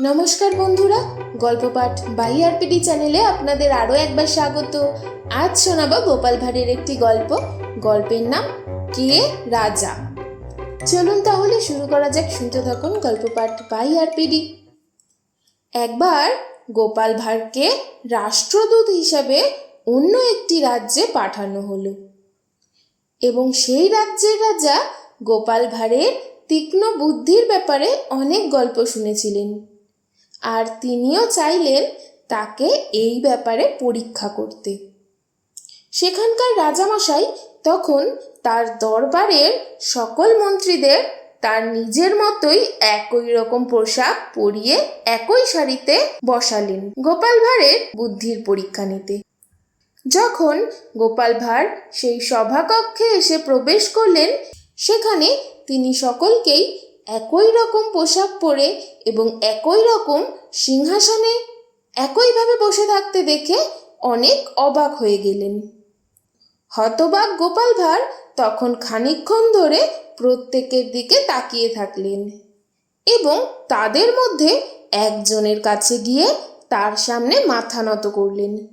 নমস্কার বন্ধুরা গল্প পাঠ বাই আরপিডি চ্যানেলে আপনাদের আরও একবার স্বাগত। আজ শোনাবো গোপাল ভাঁড়ের একটি গল্প। গল্পের নাম, কে রাজা? চলুন তাহলে শুরু করা যাক, শুনতে থাকুন গল্প পাঠ বাই আরপিডি। একবার গোপাল ভাঁড়কে রাষ্ট্রদূত হিসাবে অন্য একটি রাজ্যে পাঠানো হলো। এবং সেই রাজ্যের রাজা গোপাল ভাঁড়ের তীক্ষ্ণ বুদ্ধির ব্যাপারে অনেক গল্প শুনেছিলেন। আর তিনিও চাইলেন তাকে এই ব্যাপারে পরীক্ষা করতে। সেখানকার রাজামশাই তখন তার দরবারের সকল মন্ত্রীদের তার নিজের মতোই একই রকম পোশাক পরিয়ে একই শাড়িতে বসালেন গোপাল ভাঁড়ের বুদ্ধির পরীক্ষা নিতে। যখন গোপাল ভাঁড় সেই সভাকক্ষে এসে প্রবেশ করলেন, সেখানে তিনি সকলকেই একই রকম পোশাক পরে এবং একই রকম সিংহাসনে একইভাবে বসে থাকতে দেখে অনেক অবাক হয়ে গেলেন। হতবাক গোপাল ভাঁড় তখন খানিকক্ষণ ধরে প্রত্যেকের দিকে তাকিয়ে থাকলেন এবং তাদের মধ্যে একজনের কাছে গিয়ে তার সামনে মাথা নত করলেন।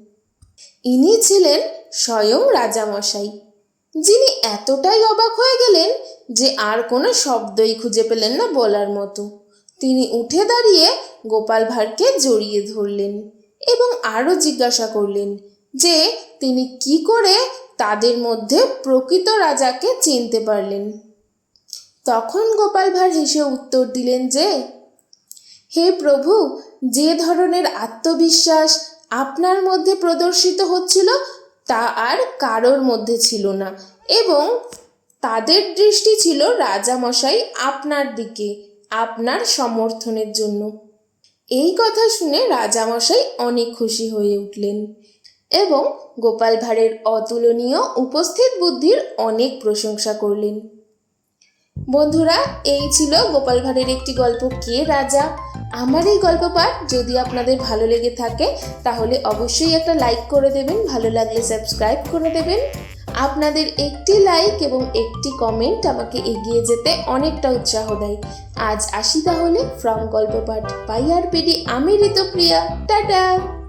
ইনি ছিলেন স্বয়ং রাজামশাই। যিনি এতটাই অবাক হয়ে গেলেন যে আর কোনো শব্দই খুঁজে পেলেন না বলার মতো। তিনি উঠে দাঁড়িয়ে গোপাল ভাঁড়কে জড়িয়ে ধরলেন এবং আরও জিজ্ঞাসা করলেন যে তিনি কি করে তাদের মধ্যে প্রকৃত রাজাকে চিনতে পারলেন। তখন গোপাল ভাঁড় হেসে উত্তর দিলেন যে, হে প্রভু, যে ধরনের আত্মবিশ্বাস আপনার মধ্যে প্রদর্শিত হচ্ছিল তা আর কারোর মধ্যে ছিল না এবং তাদের দৃষ্টি ছিল রাজামশাই আপনার দিকে, আপনার সমর্থনের জন্য। এই কথা শুনে রাজামশাই অনেক খুশি হয়ে উঠলেন এবং গোপাল ভাঁড়ের অতুলনীয় উপস্থিত বুদ্ধির অনেক প্রশংসা করলেন। বন্ধুরা, এই ছিল গোপাল ভাঁড়ের একটি গল্প কে রাজা? আমার এই গল্প পাঠ যদি আপনাদের ভালো লেগে থাকে, তাহলে অবশ্যই একটা লাইক করে দেবেন, ভালো লাগলে সাবস্ক্রাইব করে দেবেন। আপনাদের একটি লাইক এবং একটি কমেন্ট আমাকে এগিয়ে যেতে অনেকটা উৎসাহ দেয়। আজ আসি তাহলে ফ্রম গল্প পাঠ বাই আর পিডি আমি ঋতুপ্রিয়া। টাটা!